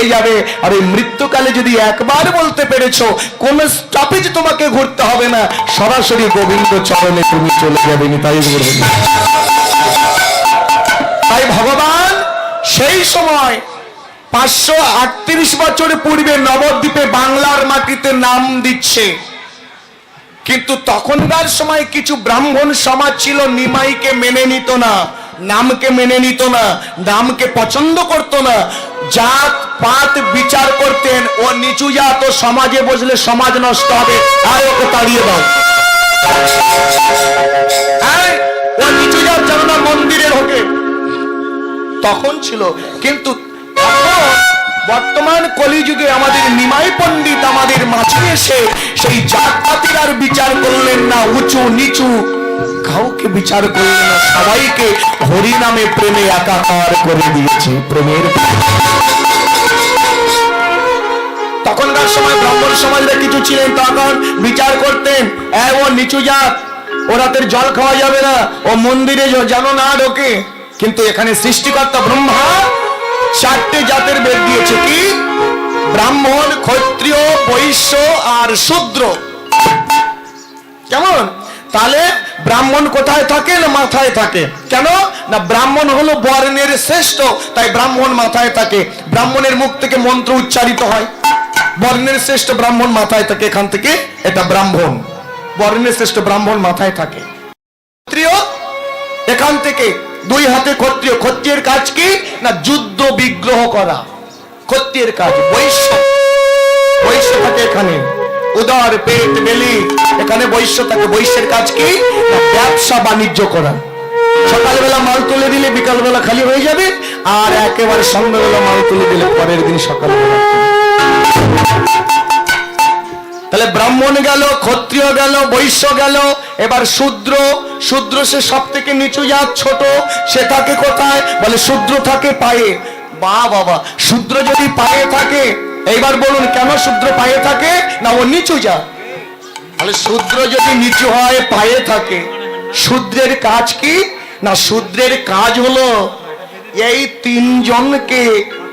পেয়ে যাবে। আর এই মৃত্যুকালে যদি একবার বলতে পেরেছ, কোন স্টপেজ তোমাকে ঘুরতে হবে না। সরাসরি গোবিন্দ চরণে তুমি চলে যাবে তাই তাই ভগবান, সেই সময় পাঁচশো আটত্রিশ বছর পূর্বে নবদ্বীপে বাংলার মাটিতে নাম দিচ্ছে। কিন্তু তখনকার সময় কিছু ব্রাহ্মণ সমাজ ছিল, নিমাইকে মেনে নিত না। নামকে মেনে নিত না নামকে পছন্দ করত না। জাত পাত বিচার করতেন ও নিচু জাত ও সমাজে বসলে সমাজ নষ্ট হবে। আর ওকে তাড়িয়ে দাও। এই, ও নিচু জাত যেন না মন্দিরে ঢোকে তখন ছিল কিন্তু বর্তমান কলিযুগে আমাদের নিমাই পণ্ডিত আমাদের মাঝে এসে সেই জাত জাতপাতির আর বিচার করলেন না উঁচু নিচু কাউকে বিচার করলেন না, সবাইকে হরি নামে প্রেমে একাকার করে দিয়েছে প্রেমের তখনকার সময় ব্রাহ্মণ সমাজরা কিছু ছিলেন, তখন বিচার করতেন ও নিচু জাত, ও রাতের জল খাওয়া যাবে না, ও মন্দিরে যেন না ঢোকে। কিন্তু এখানে সৃষ্টিকর্তা ব্রহ্মা চারটে জাতের বেদ দিয়েছে, কি? ব্রাহ্মণ, ক্ষত্রিয়, বৈশ্য আর শূদ্র। কেমন? তাহলে ব্রাহ্মণ কোথায় থাকে না মাথায় থাকে? কেন? না, ব্রাহ্মণ হলো বর্ণের শ্রেষ্ঠ, তাই ব্রাহ্মণ মাথায় থাকে। ব্রাহ্মণের মুখ থেকে মন্ত্র উচ্চারিত হয়। বর্ণের শ্রেষ্ঠ ব্রাহ্মণ মাথায় থাকে এখান থেকে, এটা ব্রাহ্মণ। বর্ণের শ্রেষ্ঠ ব্রাহ্মণ মাথায় থাকে। ক্ষত্রিয়, এখান থেকে দুই হাতে ক্ষত্রিয়। ক্ষত্রিয়ের কাজ কি? না, যুদ্ধ বিগ্রহ করা। ক্ষত্রিয়ের কাজ, বৈশ্য। বৈশ্য থাকে এখানে। উদার পেট, বেলি এখানে বৈশ্য থাকে, বৈশ্যের কাজ কি? ব্যবসা বাণিজ্য করা। সকালবেলা মাল তুলে দিলে বিকালবেলা খালি হয়ে যাবে, আর একেবারে সন্ধ্যাবেলা মাল তুলে দিলে পরের দিন সকালবেলা তাহলে ব্রাহ্মণ গেল, ক্ষত্রিয় গেল, বৈশ্য গেল, এবার শূদ্র। শূদ্র সে সব থেকে নিচু জাত, ছোট, সে থাকে কোথায়? বলে শূদ্র থাকে পায়ে। বা বাবা, শূদ্র যদি পায়ে থাকে, এইবার বলুন কেন শূদ্র পায়ে থাকে? না, ও নিচু জাত। তাহলে শূদ্র যদি নিচু হয়, পায়ে থাকে, শূদ্রের কাজ কি? না, শূদ্রের কাজ হলো এই তিনজনকে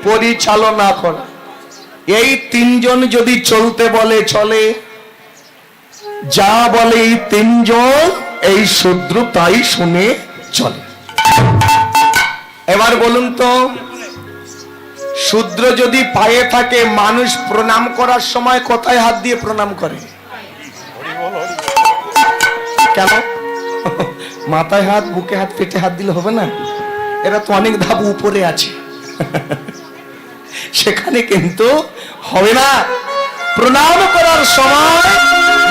পরিচালনা করা। এই তিনজন যদি চলতে বলে, চলে। যা বলে এই তিনজন, এই শূদ্র তাই শুনে চলে। এবার বলুন তো, শূদ্র যদি পায়ে থাকে, মানুষ প্রণাম করার সময় কোথায় হাত দিয়ে প্রণাম করে? কেন? মাথায় হাত, বুকে হাত, পেটে হাত দিলে হবে না? এরা তো অনেক ধাপ উপরে আছে। সেখানে কিন্তু হবে না। প্রণাম করার সময়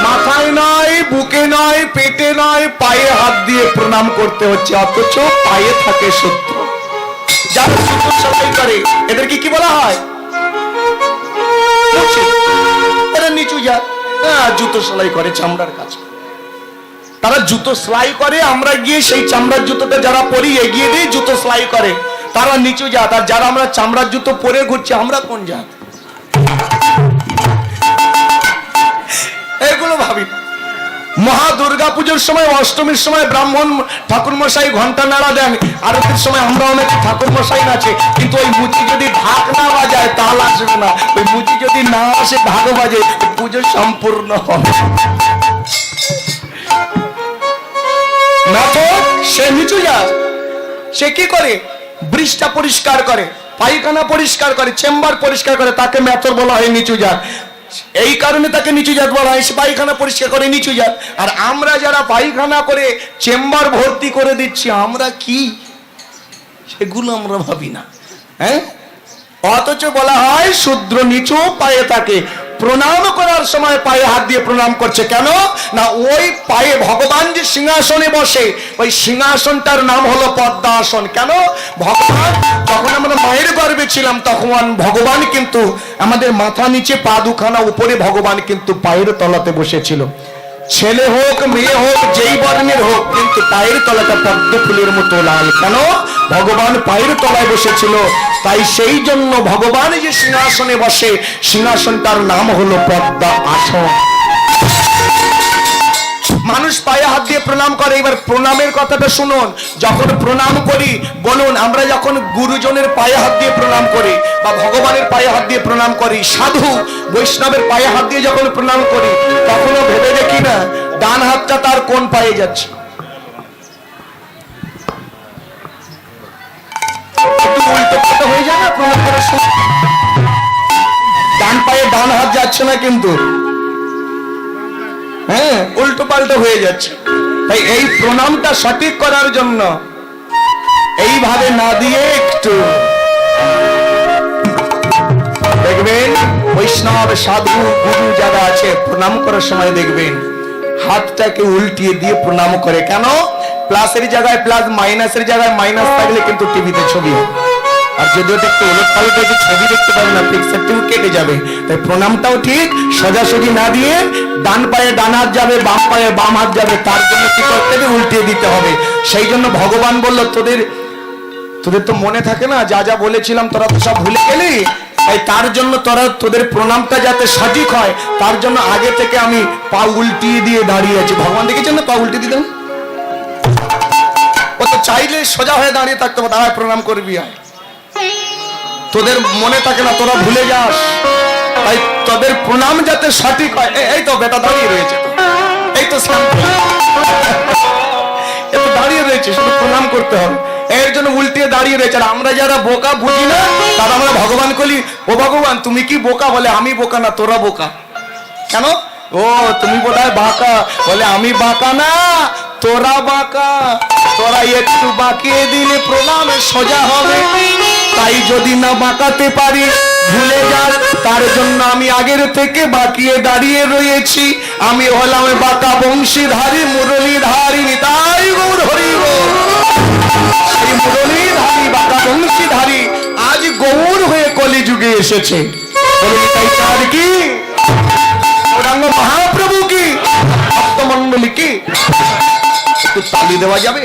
মাথায় নয়, বুকে নয়, পেটে নয়, পায়ে হাত দিয়ে প্রণাম করতে হচ্ছে, অথচ পায়ে থাকে সত্য যারা জুতো সেলাই করে, এদেরকে কি বলা হয়? এরা নিচু যা হ্যাঁ জুতো সেলাই করে, চামড়ার করে। তারা জুতো সেলাই করে, আমরা গিয়ে সেই চামড়ার জুতোটা যারা পরি, এগিয়ে দিয়ে জুতো সেলাই করে। তারা নিচু জাত আর যারা আমরা চামড়ার জুতো পরে ঘুরছি, আমরা কোন জাত? এগুলো ভাবি। মহা দুর্গা পুজোর সময়, অষ্টমীর সময় ব্রাহ্মণ ঠাকুর মশাই ঘণ্টা নাড়া দেন। আরতির সময় আমরা অনেক ঠাকুর মশাই নাচে, কিন্তু ওই মুচি যদি ঢাক না বাজায়, তাল আসবে না। ওই মুচি যদি না আসে, ঢাক বাজে, পুজো সম্পূর্ণ হবে। সে নিচু যায় সে কি করে? পরিষ্কার করে, পায়খানা পরিষ্কার করে, চেম্বার পরিষ্কার করে, তাকে বলা হয় নিচু এই কারণে তাকে নিচু জাত বলা হয়, সে পায়খানা পরিষ্কার করে, নিচু জাত। আর আমরা যারা পায়খানা করে, চেম্বার ভর্তি করে দিচ্ছি, আমরা কি? সেগুলো আমরা ভাবি না। হ্যাঁ? অথচ বলা হয়, শূদ্র নিচু পায়ে থাকে। প্রণাম করার সময় পায়ে হাত দিয়ে প্রণাম করছে। কেন? না, ওই পায়ে ভগবান যে সিংহাসনে বসে, ওই সিংহাসনটার নাম হলো পদ্মাসন। কেন? ভগবান, যখন আমরা মায়ের গর্ভে ছিলাম, তখন ভগবান কিন্তু আমাদের মাথা নিচে পা দুখানা উপরে ভগবান কিন্তু পায়ের তলাতে বসেছিল। ছেলে হোক, মেয়ে হোক, যেই বর্ণের হোক, কিন্তু পায়ের তলাটা পদ্ম ফুলের মতো লাল। কেন? ভগবান পায়ের তলায় বসেছিল। তাই সেই জন্য ভগবান যে সিংহাসনে বসে, সিংহাসনটার নাম হলো পদ্মা আসন। মানুষ পায়ে হাত দিয়ে প্রণাম করে। এবার প্রণামের কথাটা শুনুন। যখন প্রণাম করি, বলুন, আমরা যখন গুরুজনের পায়ে হাত দিয়ে প্রণাম করি বা ভগবানের পায়ে হাত দিয়ে প্রণাম করি, সাধু বৈষ্ণবের পায়ে হাত দিয়ে যখন প্রণাম করি, তখনও ভেবে দেখি না, ডান হাতটা তার কোন পায়ে যাচ্ছে। হয়ে যায় না প্রণাম করার সময় ডান পায়ে ডান হাত যাচ্ছে না কিন্তু। হ্যাঁ উল্টো পাল্টো হয়ে যাচ্ছে। তাই এই প্রণামটা সঠিক করার জন্য এইভাবে না দিয়ে একটু। দেখবেন, বৈষ্ণব, সাধু, গুরু যারা আছে, প্রণাম করার সময় দেখবেন, হাতটাকে উল্টিয়ে দিয়ে প্রণাম করে। কেন? প্লাসের জায়গায় প্লাস, মাইনাসের জায়গায় মাইনাস থাকলে কিন্তু টিভিতে ছবি হয়। আর যদি ওটা একটু উলট পালট হয়েছে ছবি দেখতে পাবে না পিকচারটিও কেটে যাবে। তাই প্রণামটাও ঠিক, সোজাসুজি না দিয়ে ডান পায়ে ডান হাত যাবে, বাম পায়ে বাম হাত যাবে, তার জন্য কি করতে হবে? উল্টিয়ে দিতে হবে। সেই জন্য ভগবান বলল, তোদের তোদের তো মনে থাকে না, যা যা বলেছিলাম তোরা তো সব ভুলে গেলি? তাই তার জন্য তোরা, তোদের প্রণামটা যাতে সঠিক হয়, তার জন্য আগে থেকে আমি পা উল্টিয়ে দিয়ে দাঁড়িয়ে আছি। ভগবান দেখেছেন না পা উল্টে দিতেন ও তো চাইলে সোজা হয়ে দাঁড়িয়ে থাকতে হবে। দাঁড়ায় প্রণাম করবি আয়। তোদের মনে থাকে না, তোরা ভুলে যাস। তাই তোদের প্রণাম যাতে সঠিক হয়। এই তো বেটা দাঁড়িয়ে রয়েছে। এই তো শান্ত এ তো দাঁড়িয়ে রয়েছে, শুধু প্রণাম করতে হবে। এর জন্য উল্টিয়ে দাঁড়িয়ে রয়েছে। আর আমরা যারা বোকা বুঝি না, তারা আমরা ভগবান কলি, ও ভগবান, তুমি কি বোকা বলে? আমি বোকা না, তোরা বোকা। কেন? ও, তুমি বোধহয় বাঁকা। বলে, আমি বাঁকা না, তোরা বাঁকা। তোরা একটু বাঁকিয়ে দিলে প্রণামে সোজা হবে। যদি না বাঁকাতে পারি, ভুলে যান। তার জন্য আমি আগের থেকে বাঁকিয়ে দাঁড়িয়ে রয়েছি। আমি হলাম বাঁকা বংশীধারী মুরলীধারী নিতাই গৌর হরি। সেই মুরলীধারী, বাঁকা বংশীধারী, আজ গৌর হয়ে কলিযুগে এসেছে। তার কি? মহাপ্রভু কি? ভক্তমন্ডলী কি? তালি দেওয়া যাবে?